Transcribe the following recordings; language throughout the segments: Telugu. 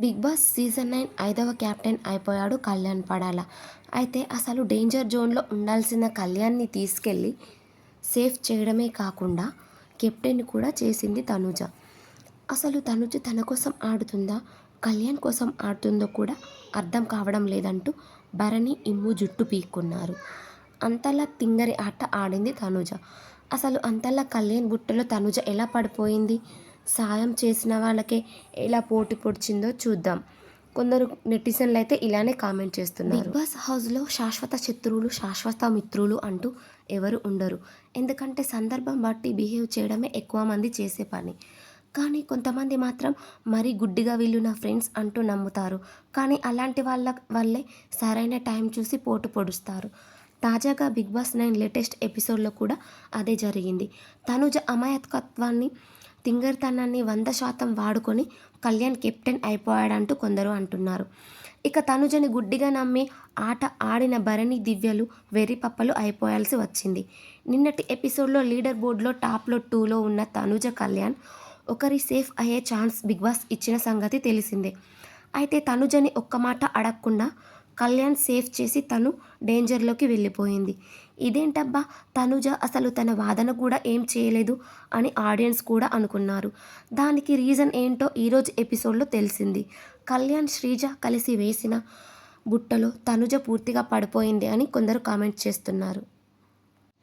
బిగ్ బాస్ సీజన్ నైన్ ఐదవ క్యాప్టెన్ అయిపోయాడు కళ్యాణ్ పడాల. అయితే అసలు డేంజర్ జోన్లో ఉండాల్సిన కళ్యాణ్ని తీసుకెళ్ళి సేఫ్ చేయడమే కాకుండా కెప్టెన్ కూడా చేసింది తనుజ. అసలు తనుజ తన కోసం ఆడుతుందా కళ్యాణ్ కోసం ఆడుతుందో కూడా అర్థం కావడం లేదంటూ భరణి ఇమ్ము జుట్టు పీక్కున్నారు. అంతలా తింగరి ఆట ఆడింది తనుజ. అసలు అంతలా కళ్యాణ్ బుట్టలో తనుజ ఎలా పడిపోయింది? సాయం చేసిన వాళ్ళకే ఎలా పోటీ పొడిచిందో చూద్దాం. కొందరు నెటిజన్లు అయితే ఇలానే కామెంట్ చేస్తున్నారు. బిగ్ బాస్ హౌస్లో శాశ్వత శత్రువులు శాశ్వత మిత్రులు అంటూ ఎవరు ఉండరు. ఎందుకంటే సందర్భం బట్టి బిహేవ్ చేయడమే ఎక్కువ మంది చేసే పని. కానీ కొంతమంది మాత్రం మరీ గుడ్డిగా వీళ్ళు నా ఫ్రెండ్స్ అంటూ నమ్ముతారు. కానీ అలాంటి వాళ్ళ వల్లే సరైన టైం చూసి పోటు పొడుస్తారు. తాజాగా బిగ్ బాస్ నైన్ లేటెస్ట్ ఎపిసోడ్లో కూడా అదే జరిగింది. తనుజ అమాయకత్వాన్ని తింగర్తనాన్ని వంద శాతం వాడుకొని కళ్యాణ్ కెప్టెన్ అయిపోయాడంటూ కొందరు అంటున్నారు. ఇక తనుజని గుడ్డిగా నమ్మి ఆట ఆడిన భరణి దివ్యలు వెర్రి పప్పలు అయిపోయాల్సి వచ్చింది. నిన్నటి ఎపిసోడ్లో లీడర్ బోర్డులో టాప్లో టూలో ఉన్న తనుజ కళ్యాణ్ ఒకరి సేఫ్ అయ్యే ఛాన్స్ బిగ్ బాస్ ఇచ్చిన సంగతి తెలిసిందే. అయితే తనుజని ఒక్క మాట అడగకుండా కళ్యాణ్ సేఫ్ చేసి తను డేంజర్లోకి వెళ్ళిపోయింది. ఇదేంటబ్బా? తనుజ అసలు తన వాదన కూడా ఏం చేయలేదు? అని ఆడియన్స్ కూడా అనుకున్నారు. దానికి రీజన్ ఏంటో ఈరోజు ఎపిసోడ్లో తెలిసింది. కళ్యాణ్ శ్రీజ కలిసి వేసిన బుట్టలో తనుజ పూర్తిగా పడిపోయింది అని కొందరు కామెంట్ చేస్తున్నారు.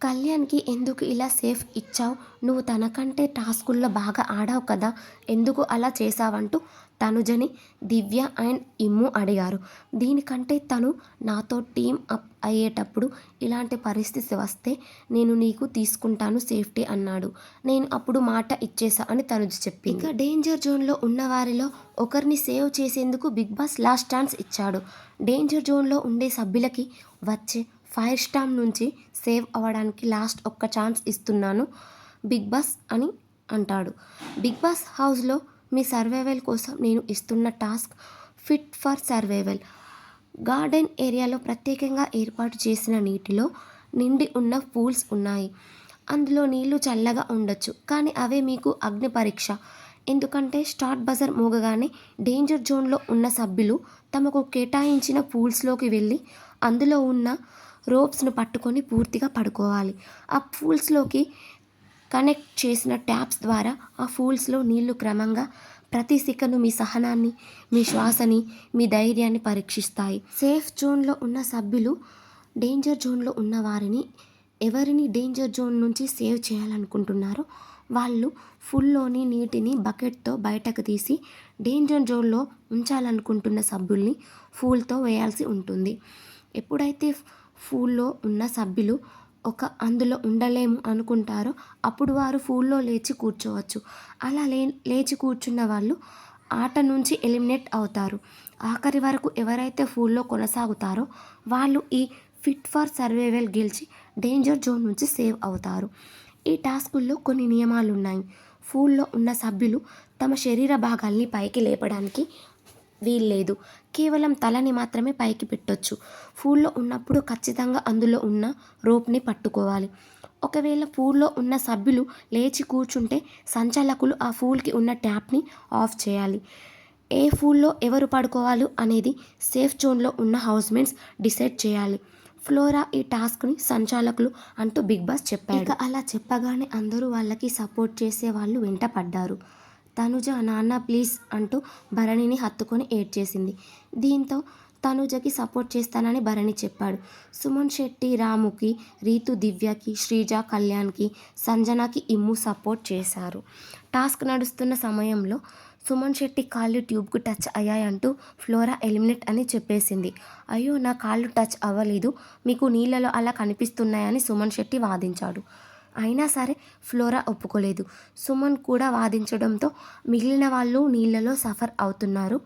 కళ్యాణ్కి ఎందుకు ఇలా సేఫ్ ఇచ్చావు? నువ్వు తనకంటే టాస్కుల్లో బాగా ఆడావు కదా ఎందుకు అలా చేశావంటూ తనుజని దివ్య అండ్ ఇమ్ము అడిగారు. దీనికంటే తను నాతో టీం అప్ అయ్యేటప్పుడు ఇలాంటి పరిస్థితి వస్తే నేను నీకు తీసుకుంటాను సేఫ్టీ అన్నాడు. నేను అప్పుడు మాట ఇచ్చేసా అని తనుజ చెప్పి ఇక డేంజర్ జోన్లో ఉన్న వారిలో ఒకరిని సేవ్ చేసేందుకు బిగ్ బాస్ లాస్ట్ ఛాన్స్ ఇచ్చాడు. డేంజర్ జోన్లో ఉండే సభ్యులకి వచ్చే ఫైర్ స్టామ్ నుంచి సేవ్ అవ్వడానికి లాస్ట్ ఒక్క ఛాన్స్ ఇస్తున్నాను బిగ్ బాస్ అని అంటాడు. బిగ్ బాస్ హౌస్లో మీ సర్వైవల్ కోసం నేను ఇస్తున్న task fit for survival. Garden ఏరియాలో ప్రత్యేకంగా ఏర్పాటు చేసిన నీటిలో నిండి ఉన్న పూల్స్ ఉన్నాయి. అందులో నీళ్ళు చల్లగా ఉండొచ్చు కానీ అవే మీకు అగ్ని పరీక్ష. ఎందుకంటే స్టార్ట్ బజర్ మోగగానే డేంజర్ జోన్లో ఉన్న సభ్యులు తమకు కేటాయించిన పూల్స్లోకి వెళ్ళి అందులో ఉన్న రోప్స్ను పట్టుకొని పూర్తిగా పడుకోవాలి. ఆ పూల్స్లోకి కనెక్ట్ చేసిన ట్యాప్స్ ద్వారా ఆ ఫూల్స్లో నీళ్ళు క్రమంగా ప్రతి సికను మీ సహనాన్ని మీ శ్వాసని మీ ధైర్యాన్ని పరీక్షిస్తాయి. సేఫ్ జోన్లో ఉన్న సభ్యులు డేంజర్ జోన్లో ఉన్న వారిని ఎవరిని డేంజర్ జోన్ నుంచి సేవ్ చేయాలనుకుంటున్నారో వాళ్ళు ఫుల్లోని నీటిని బకెట్తో బయటకు తీసి డేంజర్ జోన్లో ఉంచాలనుకుంటున్న సభ్యుల్ని ఫూల్తో వేయాల్సి ఉంటుంది. ఎప్పుడైతే ఫూల్లో ఉన్న సభ్యులు ఒక అందులో ఉండలేము అనుకుంటారో. అప్పుడు వారు ఫూల్లో లేచి కూర్చోవచ్చు. అలా లే లేచి కూర్చున్న వాళ్ళు ఆట నుంచి ఎలిమినేట్ అవుతారు. ఆఖరి వరకు ఎవరైతే ఫూల్లో కొనసాగుతారో వాళ్ళు ఈ ఫిట్ ఫర్ సర్వైవల్ గెలిచి డేంజర్ జోన్ నుంచి సేవ్ అవుతారు. ఈ టాస్కుల్లో కొన్ని నియమాలు ఉన్నాయి ఫూల్లో ఉన్న సభ్యులు తమ శరీర భాగాల్ని పైకి లేపడానికి వీల్లేదు. కేవలం తలని మాత్రమే పైకి పెట్టొచ్చు. ఫూల్లో ఉన్నప్పుడు ఖచ్చితంగా అందులో ఉన్న రోప్ని పట్టుకోవాలి. ఒకవేళ ఫూల్లో ఉన్న సభ్యులు లేచి కూర్చుంటే సంచాలకులు ఆ ఫూల్కి ఉన్న ట్యాప్ని ఆఫ్ చేయాలి. ఏ ఫూల్లో ఎవరు పడుకోవాలి అనేది సేఫ్ జోన్లో ఉన్న హౌస్మేట్స్ డిసైడ్ చేయాలి. ఫ్లోరా ఈ టాస్క్ని సంచాలకులు అంటూ బిగ్ బాస్ చెప్పారు ఇక అలా చెప్పగానే అందరూ వాళ్ళకి సపోర్ట్ చేసే వాళ్ళు వెంట పడ్డారు తనుజ నాన్న ప్లీజ్ అంటూ భరణిని హత్తుకొని ఏడ్చేసింది. దీంతో తనుజకి సపోర్ట్ చేస్తానని భరణి చెప్పాడు. సుమన్ శెట్టి రాముకి రీతు దివ్యకి శ్రీజ కళ్యాణ్కి సంజనాకి ఇమ్ము సపోర్ట్ చేశారు. టాస్క్ నడుస్తున్న సమయంలో సుమన్ శెట్టి కాళ్ళు ట్యూబ్కు టచ్ అయ్యాయంటూ ఫ్లోరా ఎలిమినేట్ అని చెప్పేసింది. అయ్యో నా కాళ్ళు టచ్ అవ్వలేదు. మీకు నీళ్ళలో అలా కనిపిస్తున్నాయని సుమన్ శెట్టి వాదించాడు. అయినా సరే ఫ్లోరా ఒప్పుకోలేదు. సుమన్ కూడా వాదించడంతో మిగిలిన వాళ్ళు నీళ్ళలో సఫర్ అవుతున్నారు.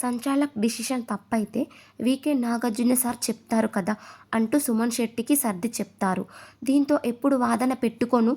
సంచాలక్ డిసిషన్ తప్పైతే వీకే నాగార్జున సార్ చెప్తారు కదా అంటూ సుమన్ శెట్టికి సర్ది చెప్తారు. దీంతో ఎప్పుడు వాదన పెట్టుకోను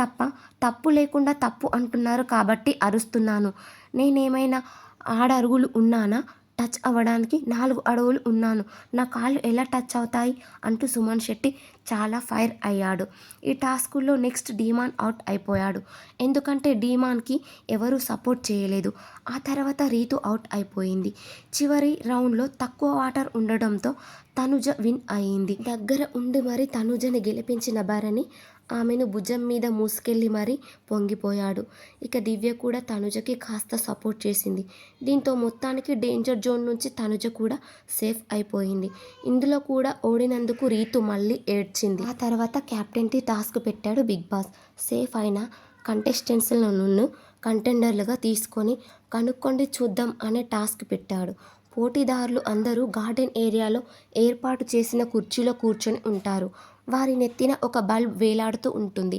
తప్ప తప్పు లేకుండా తప్పు అంటున్నారు కాబట్టి అరుస్తున్నాను. నేనేమైనా ఆడరుగులు ఉన్నానా? టచ్ అవ్వడానికి నాలుగు అడుగులు ఉన్నాను. నా కాళ్ళు ఎలా టచ్ అవుతాయి? అంటూ సుమన్ శెట్టి చాలా ఫైర్ అయ్యాడు. ఈ టాస్కుల్లో నెక్స్ట్ డీమాన్ అవుట్ అయిపోయాడు. ఎందుకంటే డీమాన్కి ఎవరూ సపోర్ట్ చేయలేదు. ఆ తర్వాత రీతు అవుట్ అయిపోయింది. చివరి రౌండ్లో తక్కువ వాటర్ ఉండడంతో తనుజ విన్ అయింది దగ్గర ఉండి మరి తనుజని గెలిపించిన భరణి ఆమెను భుజం మీద మూసుకెళ్ళి మరీ పొంగిపోయాడు. ఇక దివ్య కూడా తనుజకి కాస్త సపోర్ట్ చేసింది. దీంతో మొత్తానికి డేంజర్ జోన్ నుంచి తనుజ కూడా సేఫ్ అయిపోయింది. ఇందులో కూడా ఓడినందుకు రీతు మళ్ళీ ఏడ్చింది. ఆ తర్వాత క్యాప్టెన్కి టాస్క్ పెట్టాడు బిగ్ బాస్. సేఫ్ అయిన కంటెస్టెంట్స్లను కంటెండర్లుగా తీసుకొని కనుక్కొండి చూద్దాం అనే టాస్క్ పెట్టాడు. పోటీదారులు అందరూ గార్డెన్ ఏరియాలో ఏర్పాటు చేసిన కుర్చీలో కూర్చొని ఉంటారు. వారి నెత్తిన ఒక బల్బ్ వేలాడుతూ ఉంటుంది.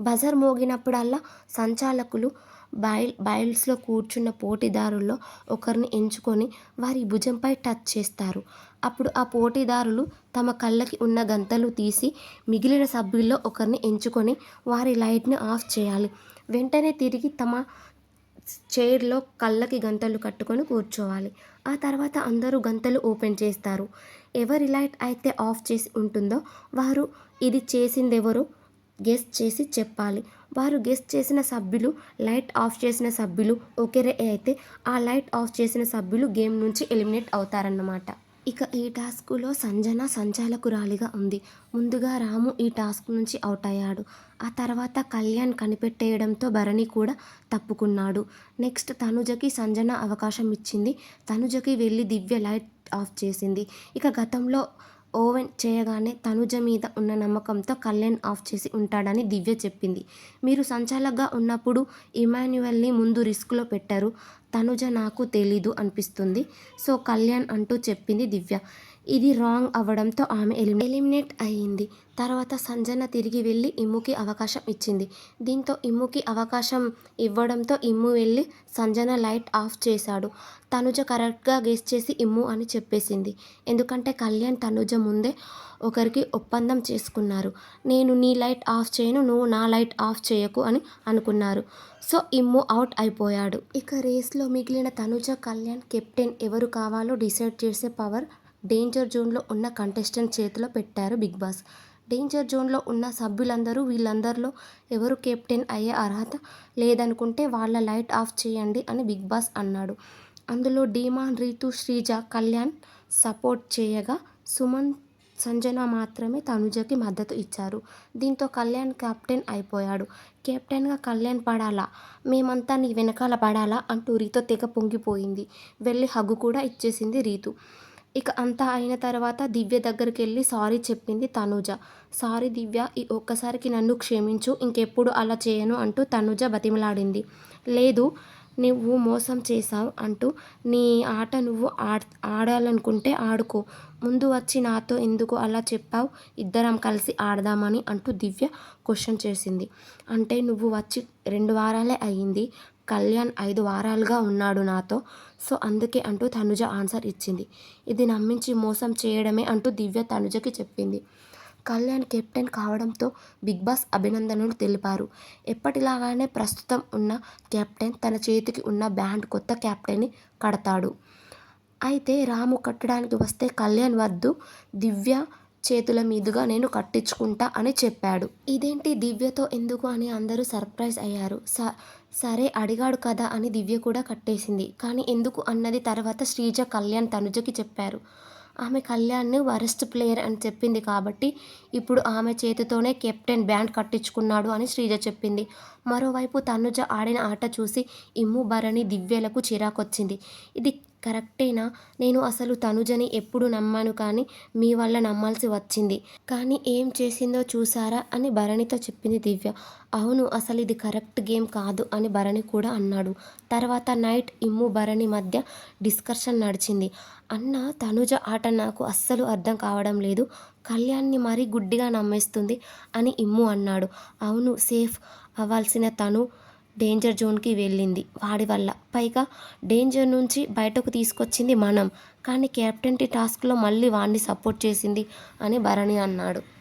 బజర్ మోగినప్పుడల్లా సంచాలకులు బైల్ బైల్స్లో కూర్చున్న పోటీదారుల్లో ఒకరిని ఎంచుకొని వారి భుజంపై టచ్ చేస్తారు. అప్పుడు ఆ పోటీదారులు తమ కళ్ళకి ఉన్న గంతలు తీసి మిగిలిన సభ్యుల్లో ఒకరిని ఎంచుకొని వారి లైట్ని ఆఫ్ చేయాలి. వెంటనే తిరిగి తమ చైర్లో కళ్ళకి గంతలు కట్టుకొని కూర్చోవాలి. ఆ తర్వాత అందరూ గంతలు ఓపెన్ చేస్తారు. ఎవరి లైట్ అయితే ఆఫ్ చేసి ఉంటుందో వారు ఇది చేసిందెవరో? గెస్ట్ చేసి చెప్పాలి. వారు గెస్ట్ చేసిన సభ్యులు లైట్ ఆఫ్ చేసిన సభ్యులు ఒకరే అయితే ఆ లైట్ ఆఫ్ చేసిన సభ్యులు గేమ్ నుంచి ఎలిమినేట్ అవుతారన్నమాట. ఇక ఈ టాస్క్లో సంజన సంచాలకురాలిగా ఉంది. ముందుగా రాము ఈ టాస్క్ నుంచి అవుట్ అయ్యాడు. ఆ తర్వాత కళ్యాణ్ కనిపెట్టేయడంతో భరణి కూడా తప్పుకున్నాడు. నెక్స్ట్ తనుజకి సంజన అవకాశం ఇచ్చింది. తనుజకి వెళ్ళి దివ్య లైట్ ఆఫ్ చేసింది. ఇక గతంలో ఓవెన్ చేయగానే తనుజ మీద ఉన్న నమ్మకంతో కళ్యాణ్ ఆఫ్ చేసి ఉంటాడని దివ్య చెప్పింది. మీరు సంచాలకగా ఉన్నప్పుడు ఇమాన్యువల్ని ముందు రిస్క్లో పెట్టారు. తనుజ నాకు తెలీదు అనిపిస్తుంది. సో కళ్యాణ్ అంటూ చెప్పింది దివ్య. ఇది రాంగ్ అవ్వడంతో ఆమె ఎలిమి ఎలిమినేట్ అయ్యింది. తర్వాత సంజన తిరిగి వెళ్ళి ఇమ్ముకి అవకాశం ఇచ్చింది. దీంతో ఇమ్ముకి అవకాశం ఇవ్వడంతో ఇమ్ము వెళ్ళి సంజన లైట్ ఆఫ్ చేశాడు. తనుజ కరెక్ట్గా గెస్ చేసి ఇమ్ము అని చెప్పేసింది. ఎందుకంటే కళ్యాణ్ తనుజ ముందే ఒకరికి ఒప్పందం చేసుకున్నారు. నేను నీ లైట్ ఆఫ్ చేయను నువ్వు నా లైట్ ఆఫ్ చేయకు అని అనుకున్నారు. సో ఇమ్ము అవుట్ అయిపోయాడు. ఇక రేస్లో మిగిలిన తనుజ కళ్యాణ్ కెప్టెన్ ఎవరు కావాలో డిసైడ్ చేసే పవర్ డేంజర్ జోన్లో ఉన్న కంటెస్టెంట్ చేతిలో పెట్టారు బిగ్ బాస్. డేంజర్ జోన్లో ఉన్న సభ్యులందరూ వీళ్ళందరిలో ఎవరు కెప్టెన్ అయ్యే అర్హత లేదనుకుంటే వాళ్ళ లైట్ ఆఫ్ చేయండి అని బిగ్ బాస్ అన్నాడు. అందులో డీమాన్ రీతు శ్రీజ కళ్యాణ్ సపోర్ట్ చేయగా సుమన్ సంజన మాత్రమే తనుజకి మద్దతు ఇచ్చారు. దీంతో కళ్యాణ్ కెప్టెన్ అయిపోయాడు. కెప్టెన్గా కళ్యాణ్ పడాలా? మేమంతా నీ వెనకాల పడాలా? అంటూ రీతో తెగ పొంగిపోయింది. వెళ్ళి హగ్గు కూడా ఇచ్చేసింది రీతు. ఇక అంతా అయిన తర్వాత దివ్య దగ్గరికి వెళ్ళి సారీ చెప్పింది తనుజ. సారీ దివ్య ఈ ఒక్కసారికి నన్ను క్షమించు ఇంకెప్పుడు అలా చేయను అంటూ తనుజ బతిమలాడింది. లేదు నువ్వు మోసం చేశావు అంటూ నీ ఆట నువ్వు ఆడ్ ఆడాలనుకుంటే ఆడుకో. ముందు వచ్చి నాతో ఎందుకు అలా చెప్పావు? ఇద్దరం కలిసి ఆడదామని అంటూ దివ్య క్వశ్చన్ చేసింది. అంటే నువ్వు వచ్చి రెండు వారాలే అయ్యింది. కళ్యాణ్ ఐదు వారాలుగా ఉన్నాడు నాతో. సో అందుకే అంటూ తనుజ ఆన్సర్ ఇచ్చింది. ఇది నమ్మించి మోసం చేయడమే అంటూ దివ్య తనుజకి చెప్పింది. కళ్యాణ్ కెప్టెన్ కావడంతో బిగ్ బాస్ అభినందనలు తెలిపారు. ఎప్పటిలాగానే ప్రస్తుతం ఉన్న కెప్టెన్ తన చేతికి ఉన్న బ్యాండ్ కొత్త కెప్టెన్ని కడతాడు. అయితే రాము కట్టడానికి వస్తే కళ్యాణ్ వద్దు దివ్య చేతుల మీదుగా నేను కట్టించుకుంటా అని చెప్పాడు. ఇదేంటి దివ్యతో ఎందుకు అని అందరూ సర్ప్రైజ్ అయ్యారు. స సరే అడిగాడు కదా అని దివ్య కూడా కట్టేసింది. కానీ ఎందుకు అన్నది తర్వాత శ్రీజ కళ్యాణ్ తనుజకి చెప్పారు. ఆమె కళ్యాణ్ని వరస్ట్ ప్లేయర్ అని చెప్పింది కాబట్టి ఇప్పుడు ఆమె చేతితోనే కెప్టెన్ బ్యాండ్ కట్టించుకున్నాడు అని శ్రీజ చెప్పింది. మరోవైపు తనుజ ఆడిన ఆట చూసి ఇమ్ము భరణి దివ్యలకు చిరాకొచ్చింది. ఇది కరెక్టేనా? నేను అసలు తనుజని ఎప్పుడు నమ్మాను కానీ మీ వల్ల నమ్మాల్సి వచ్చింది. కానీ ఏం చేసిందో చూసారా అని భరణితో చెప్పింది దివ్య. అవును అసలు ఇది కరెక్ట్ గేమ్ కాదు అని భరణి కూడా అన్నాడు. తర్వాత నైట్ ఇమ్ము భరణి మధ్య డిస్కషన్ నడిచింది. అన్న తనుజ ఆట నాకు అస్సలు అర్థం కావడం లేదు. కళ్యాణ్ని మరీ గుడ్డిగా నమ్మేస్తుంది అని ఇమ్ము అన్నాడు. అవును సేఫ్ అవ్వాల్సిన తను డేంజర్ జోన్కి వెళ్ళింది. వాడి వల్ల. పైగా డేంజర్ నుంచి బయటకు తీసుకొచ్చింది మనం. కానీ కెప్టెన్టీ టాస్క్లో మళ్ళీ వాడిని సపోర్ట్ చేసింది అని భరణి అన్నాడు.